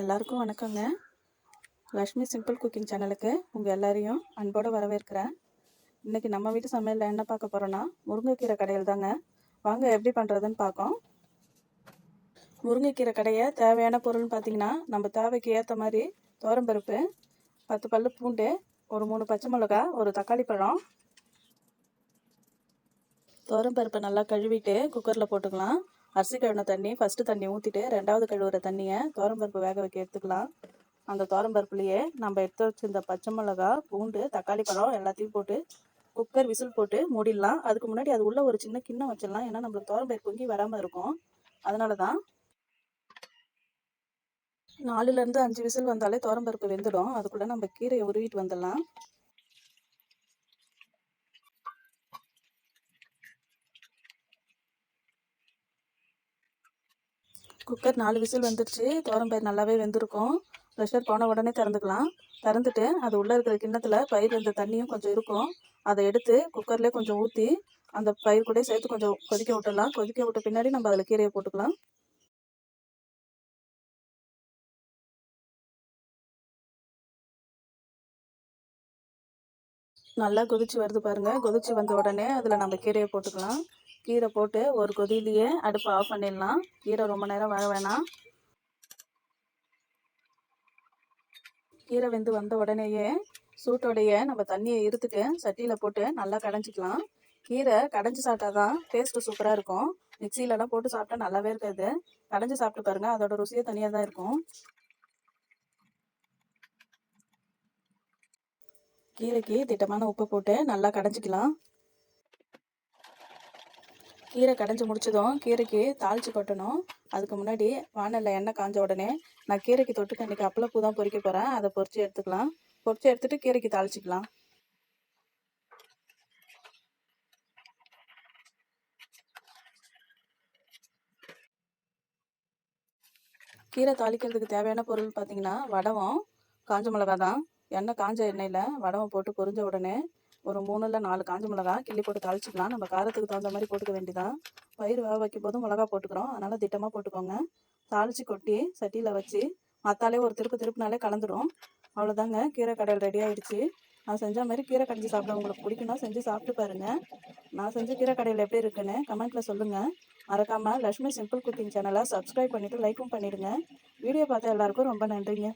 எல்லாருக்கும் வணக்கங்க. Lakshmi simple cooking சேனலுக்கு உங்கள் எல்லாரையும் அன்போடு வரவேற்கிறேன். இன்றைக்கி நம்ம வீட்டு சமையலில் என்ன பார்க்க போகிறோன்னா முருங்கைக்கீரை கடையில் தாங்க வாங்க எப்படி பண்ணுறதுன்னு பார்க்கோம். முருங்கைக்கீரை கடையை தேவையான பொருள்னு பார்த்தீங்கன்னா நம்ம தேவைக்கு ஏற்ற மாதிரி தோரம்பருப்பு பத்து பல்லு பூண்டு ஒரு மூணு பச்சை மிளகா ஒரு தக்காளி பழம். தோரம்பருப்பை நல்லா கழுவிட்டு குக்கரில் போட்டுக்கலாம். அரிசி கழுவின தண்ணி ஃபஸ்ட்டு தண்ணி ஊற்றிட்டு ரெண்டாவது கழுவுற தண்ணியை தோரம்பருப்பு வேக வைக்க எடுத்துக்கலாம். அந்த தோரம்பருப்புலேயே நம்ம எடுத்து வச்சிருந்த பச்சை மிளகா பூண்டு தக்காளி பழம் எல்லாத்தையும் போட்டு குக்கர் விசில் போட்டு மூடிடலாம். அதுக்கு முன்னாடி அது உள்ள ஒரு சின்ன கிண்ணம் வச்சிடலாம். ஏன்னா நம்மளுக்கு தோரம்பருப்பு பொங்கி வராமல் இருக்கும். அதனால தான் நாலுலேருந்து அஞ்சு விசில் வந்தாலே தோரம்பருப்பு வெந்துடும். அதுக்குள்ளே நம்ம கீரையை உருவிட்டு வந்துடலாம். குக்கர் நாலு விசில் வந்துருச்சு. பயிர் நல்லாவே வெந்திருக்கும். ப்ரெஷர் போன உடனே திறந்துக்கலாம். திறந்துட்டு அது உள்ளே இருக்கிற கிண்ணத்தில் பயிர் வெந்த தண்ணியும் கொஞ்சம் இருக்கும். அதை எடுத்து குக்கர்லேயே கொஞ்சம் ஊற்றி அந்த பயிர் கூட சேர்த்து கொஞ்சம் கொதிக்க விட்டுடலாம். கொதிக்க விட்ட பின்னாடி நம்ம அதில் கீரையை போட்டுக்கலாம். நல்லா கொதிச்சு வருது பாருங்கள் கொதிச்சு வந்த உடனே அதில் நம்ம கீரையை போட்டுக்கலாம். கீரை போட்டு ஒரு கொதியிலேயே அடுப்பை ஆஃப் பண்ணிடலாம். கீரை ரொம்ப நேரம் வர வேணாம். கீரை வெந்து வந்த உடனேயே சூட்டோடைய நம்ம தண்ணியை இருத்துட்டு சட்டியில் போட்டு நல்லா கடைஞ்சிக்கலாம். கீரை கடைஞ்சி சாப்பிட்டா தான் டேஸ்ட்டு சூப்பராக இருக்கும். மிக்சியிலலாம் போட்டு சாப்பிட்டா நல்லாவே இருக்காது. கடைஞ்சி சாப்பிட்டு பாருங்கள் அதோட ருசியே தனியாக தான் இருக்கும். கீரைக்கு திட்டமான உப்பு போட்டு நல்லா கடைஞ்சிக்கலாம். கீரை கடைஞ்சி முடிச்சதும் கீரைக்கு தாளித்து கொட்டணும். அதுக்கு முன்னாடி வானலில் எண்ணெய் காஞ்ச உடனே நான் கீரைக்கு தொட்டுக்க இன்றைக்கி அப்பளப்பூ தான் பொறிக்க போகிறேன் அதை பொறிச்சு எடுத்துக்கலாம். பொறிச்சு எடுத்துகிட்டு கீரைக்கு தாளிச்சிக்கலாம். கீரை தாளிக்கிறதுக்கு தேவையான பொருள் பார்த்தீங்கன்னா வடவம் காஞ்ச மிளகா தான். எண்ணெய் காஞ்ச எண்ணெயில் வடவம் போட்டு பொரிஞ்ச உடனே ஒரு மூணு இல்லை நாலு காஞ்ச மிளகா கிள்ளி போட்டு தாளிச்சிக்கலாம். நம்ம காரத்துக்கு தகுந்த மாதிரி போட்டுக்க வேண்டியதான் பயிர் வேக வைக்கும் போதும் மிளகா போட்டுக்கிறோம். அதனால் திட்டமாக போட்டுக்கோங்க. தாளித்து கொட்டி சட்டியில் வச்சு மத்தாலே ஒரு திருப்பு திருப்பினாலே கலந்துடும் அவ்வளோதாங்க கீரை கடையில் ரெடி ஆகிடுச்சு நான் செஞ்ச மாதிரி கீரை கடைஞ்சி சாப்பிட உங்களுக்கு பிடிக்குன்னா செஞ்சு சாப்பிட்டு பாருங்கள் நான் செஞ்ச கீரை கடையில் எப்படி இருக்குன்னு கமெண்ட்டில் சொல்லுங்கள் மறக்காமல் லக்ஷ்மி சிம்பிள் குக்கிங் சேனலை சப்ஸ்கிரைப் பண்ணிவிட்டு லைக்கும் பண்ணிவிடுங்க வீடியோ பார்த்த எல்லாருக்கும் ரொம்ப நன்றிங்க.